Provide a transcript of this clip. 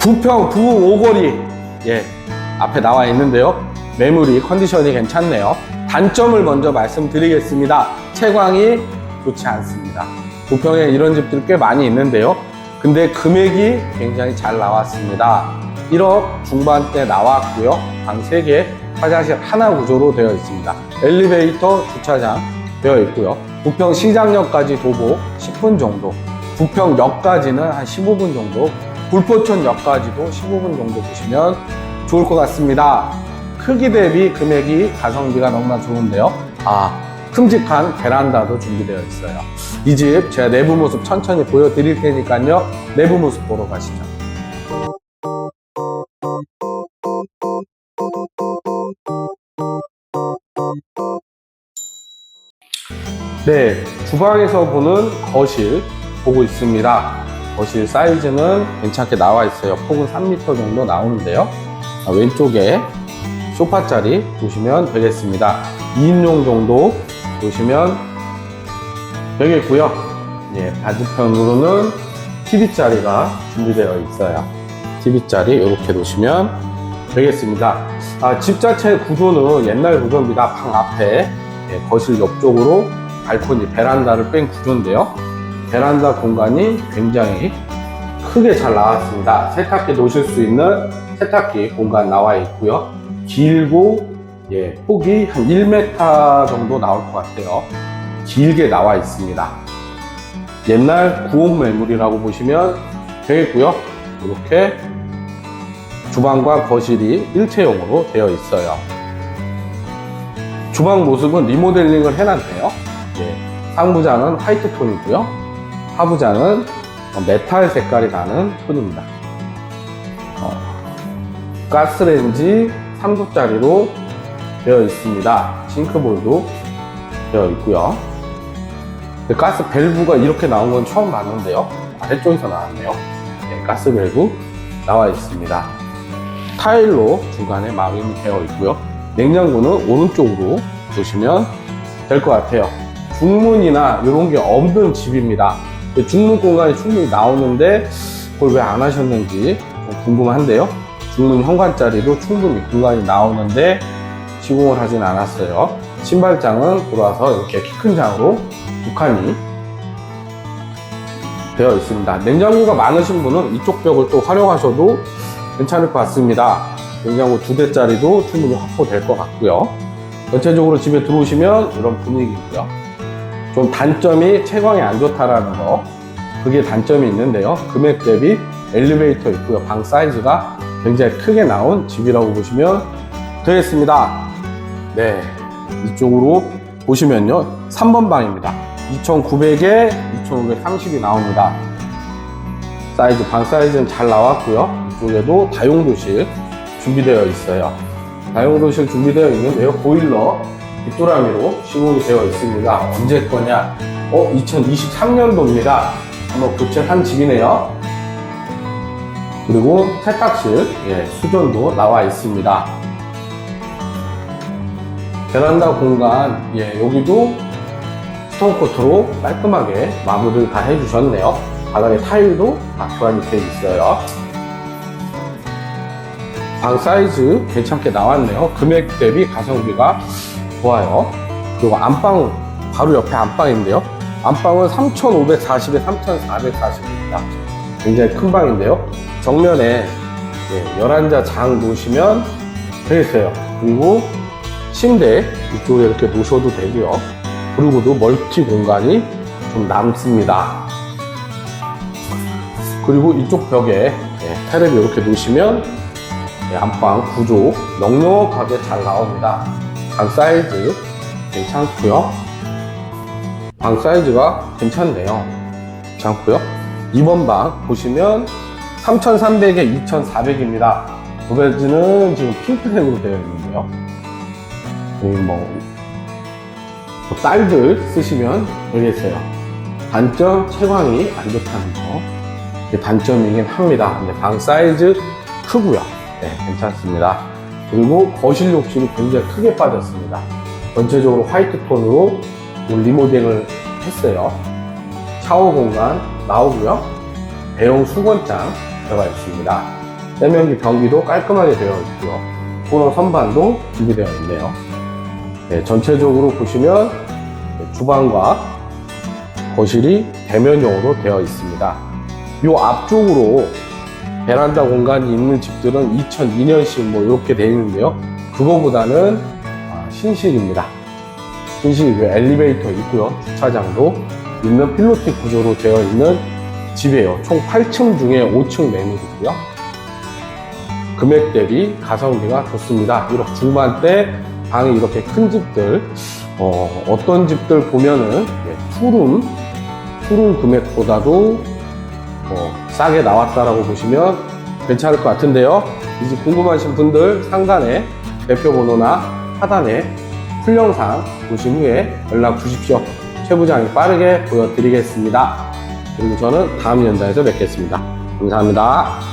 부평 부 오거리. 예 앞에 나와 있는데요. 매물이 컨디션이 괜찮네요. 단점을 먼저 말씀드리겠습니다. 채광이 좋지 않습니다. 부평에 이런 집들이 꽤 많이 있는데요. 근데 금액이 굉장히 잘 나왔습니다. 1억 중반대 나왔고요. 방 3개 화장실 하나 구조로 되어 있습니다. 엘리베이터 주차장 되어 있고요. 부평 시장역까지 도보 10분 정도 부평역까지는 한 15분 정도 불포천역까지도 15분 정도 보시면 좋을 것 같습니다. 크기 대비 금액이 가성비가 너무나 좋은데요. 아, 큼직한 베란다도 준비되어 있어요. 이 집 제가 내부 모습 천천히 보여드릴 테니까요. 내부 모습 보러 가시죠. 네, 주방에서 보는 거실 보고 있습니다. 거실 사이즈는 괜찮게 나와 있어요. 폭은 3m 정도 나오는데요. 자, 왼쪽에 소파 자리 보시면 되겠습니다. 2인용 정도 보시면 되겠고요. 예, 반대편으로는 TV 자리가 준비되어 있어요. TV 자리 이렇게 놓으시면 되겠습니다. 아, 집 자체 구조는 옛날 구조입니다. 방 앞에 예, 거실 옆쪽으로 발코니 베란다를 뺀 구조인데요. 베란다 공간이 굉장히 크게 잘 나왔습니다. 세탁기 놓으실 수 있는 세탁기 공간 나와 있고요. 길고 예, 폭이 한 1m 정도 나올 것 같아요. 길게 나와 있습니다. 옛날 구옥 매물이라고 보시면 되겠고요. 이렇게 주방과 거실이 일체형으로 되어 있어요. 주방 모습은 리모델링을 해놨네요. 예, 상부장은 화이트 톤이고요. 하부장은 메탈 색깔이 나는 톤입니다. 어, 가스레인지 3구짜리로 되어 있습니다. 싱크볼도 되어 있고요. 가스 밸브가 이렇게 나온 건 처음 봤는데요. 아래쪽에서 나왔네요. 네, 가스 밸브 나와 있습니다. 타일로 중간에 마감이 되어 있고요. 냉장고는 오른쪽으로 보시면 될 것 같아요. 중문이나 이런 게 없는 집입니다. 중문 공간이 충분히 나오는데 그걸 왜 안 하셨는지 좀 궁금한데요. 중문 현관자리도 충분히 공간이 나오는데 시공을 하진 않았어요. 신발장은 돌아서 이렇게 키 큰 장으로 두 칸이 되어 있습니다. 냉장고가 많으신 분은 이쪽 벽을 또 활용하셔도 괜찮을 것 같습니다. 냉장고 두 대짜리도 충분히 확보될 것 같고요. 전체적으로 집에 들어오시면 이런 분위기고요. 좀 단점이 채광이 안 좋다라는 거. 그게 단점이 있는데요. 금액 대비 엘리베이터 있고요. 방 사이즈가 굉장히 크게 나온 집이라고 보시면 되겠습니다. 네. 이쪽으로 보시면요. 3번 방입니다. 2900에 2530이 나옵니다. 사이즈 방 사이즈는 잘 나왔고요. 이쪽에도 다용도실 준비되어 있어요. 다용도실 준비되어 있는데요. 보일러 뒷도라미로 시공이 되어 있습니다. 언제 거냐? 어, 2023년도입니다. 한번 교체한 집이네요. 그리고 세탁실, 예, 수전도 나와 있습니다. 베란다 공간, 예, 여기도 스톤코트로 깔끔하게 마무리를 다 해주셨네요. 바닥에 타일도 다 교환이 되어 있어요. 방 사이즈 괜찮게 나왔네요. 금액 대비 가성비가 좋아요. 그리고 안방 바로 옆에 안방인데요. 안방은 3,540에 3,440입니다. 굉장히 큰 방인데요. 정면에 예, 11자 장 놓으시면 되겠어요. 그리고 침대 이쪽에 이렇게 놓으셔도 되고요. 그리고도 멀티 공간이 좀 남습니다. 그리고 이쪽 벽에 예, 테레비 이렇게 놓으시면 예, 안방 구조 넉넉하게 잘 나옵니다. 방 사이즈 괜찮고요. 방 사이즈가 괜찮네요. 괜찮고요. 2번 방 보시면 3,300에 2,400입니다. 도배지는 지금 핑크색으로 되어 있는데요. 뭐, 뭐 딸들 쓰시면 되겠어요. 단점 채광이 안 좋다는 거. 단점이긴 합니다. 근데 방 사이즈 크고요. 네, 괜찮습니다. 그리고 거실 욕실이 굉장히 크게 빠졌습니다. 전체적으로 화이트 톤으로 리모델을 했어요. 샤워 공간 나오고요. 대형 수건장 들어가 있습니다. 세면기 변기도 깔끔하게 되어 있고요. 코너 선반도 준비되어 있네요. 네, 전체적으로 보시면 네, 주방과 거실이 대면형으로 되어 있습니다. 이 앞쪽으로 베란다 공간이 있는 집들은 2002년식 뭐 이렇게 되어 있는데요. 그거보다는 아, 신식입니다. 신식 그 엘리베이터 있고요. 주차장도 있는 필로틱 구조로 되어 있는 집이에요. 총 8층 중에 5층 매물이고요. 금액 대비 가성비가 좋습니다. 이렇게 중반대 방이 이렇게 큰 집들 어, 떤 집들 보면은 예, 투룸 투룸 금액보다도 어, 싸게 나왔다라고 보시면 괜찮을 것 같은데요. 이집 궁금하신 분들 상단에 대표 번호나 하단에 풀 영상 보신 후에 연락 주십시오. 최 부장이 빠르게 보여드리겠습니다. 그리고 저는 다음 연장에서 뵙겠습니다. 감사합니다.